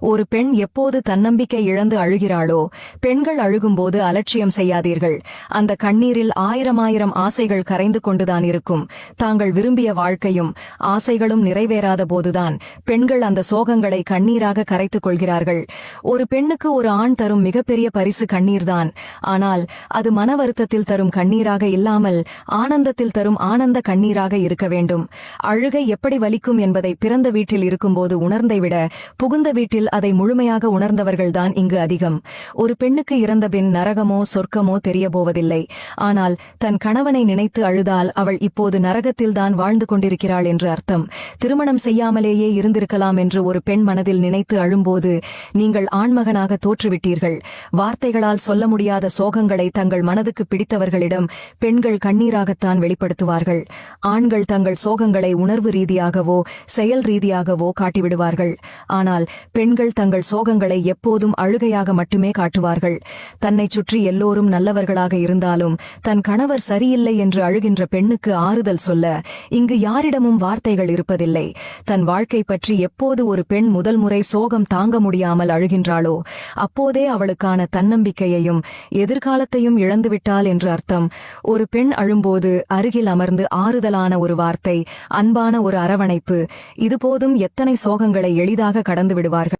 ஒரு பெண் எப்போது தன்னம்பிக்கை இழந்து அழுகிறாளோ பெண்கள் அழுகும்போது அலட்சியம் செய்யாதீர்கள். அந்த கண்ணீரில் ஆயிரமாயிரம் ஆசைகள் கரைந்து கொண்டுதான் இருக்கும். தாங்கள் விரும்பிய வாழ்க்கையும் ஆசைகளும் நிறைவேறாத போதுதான் பெண்கள் அந்த சோகங்களை கண்ணீராக கரைத்துக் கொள்கிறார்கள். ஒரு பெண்ணுக்கு ஒரு ஆண் தரும் மிகப்பெரிய பரிசு கண்ணீர்தான். ஆனால் அது மன வருத்தத்தில் தரும் கண்ணீராக இல்லாமல் ஆனந்தத்தில் தரும் ஆனந்த கண்ணீராக இருக்க வேண்டும். அழுகை எப்படி வலிக்கும் என்பதை பிறந்த வீட்டில் இருக்கும்போது உணர்ந்தை விட புகுந்த வீட்டில் அதை முழுமையாக உணர்ந்தவர்கள்தான் இங்கு அதிகம். ஒரு பெண்ணுக்கு இறந்த பின் நரகமோ சொர்க்கமோ தெரிய போவதில்லை ஆனால் தன் கணவனை நினைத்து அழுதால் அவள் இப்போது நரகத்தில்தான் வாழ்ந்து கொண்டிருக்கிறாள் என்று அர்த்தம். திருமணம் செய்யாமலேயே இருந்திருக்கலாம் என்று ஒரு பெண் மனதில் நினைத்து அழும்போது நீங்கள் ஆண்மகனாக தோற்றுவிட்டீர்கள். வார்த்தைகளால் சொல்ல முடியாத சோகங்களை தங்கள் மனதுக்கு பிடித்தவர்களிடம் பெண்கள் கண்ணீராகத்தான் வெளிப்படுத்துவார்கள். ஆண்கள் தங்கள் சோகங்களை உணர்வு ரீதியாகவோ செயல் ரீதியாகவோ காட்டிவிடுவார்கள். ஆனால் பெண்கள் பெண்கள் தங்கள் சோகங்களை எப்போதும் அழுகையாக மட்டுமே காட்டுவார்கள். தன்னைச் சுற்றி எல்லோரும் நல்லவர்களாக இருந்தாலும் தன் கணவர் சரியில்லை என்று அழுகின்ற பெண்ணுக்கு ஆறுதல் சொல்ல இங்கு யாரிடமும் வார்த்தைகள் இருப்பதில்லை. தன் வாழ்க்கை பற்றி எப்போது ஒரு பெண் முதல் முறை சோகம் தாங்க முடியாமல் அழுகின்றாளோ அப்போதே அவளுக்கான தன்னம்பிக்கையையும் எதிர்காலத்தையும் இழந்துவிட்டாள் என்று அர்த்தம். ஒரு பெண் அழும்போது அருகில் அமர்ந்து ஆறுதலான ஒரு வார்த்தை அன்பான ஒரு அரவணைப்பு இதுபோதும் எத்தனை சோகங்களை எளிதாக கடந்து விடுவார்கள்.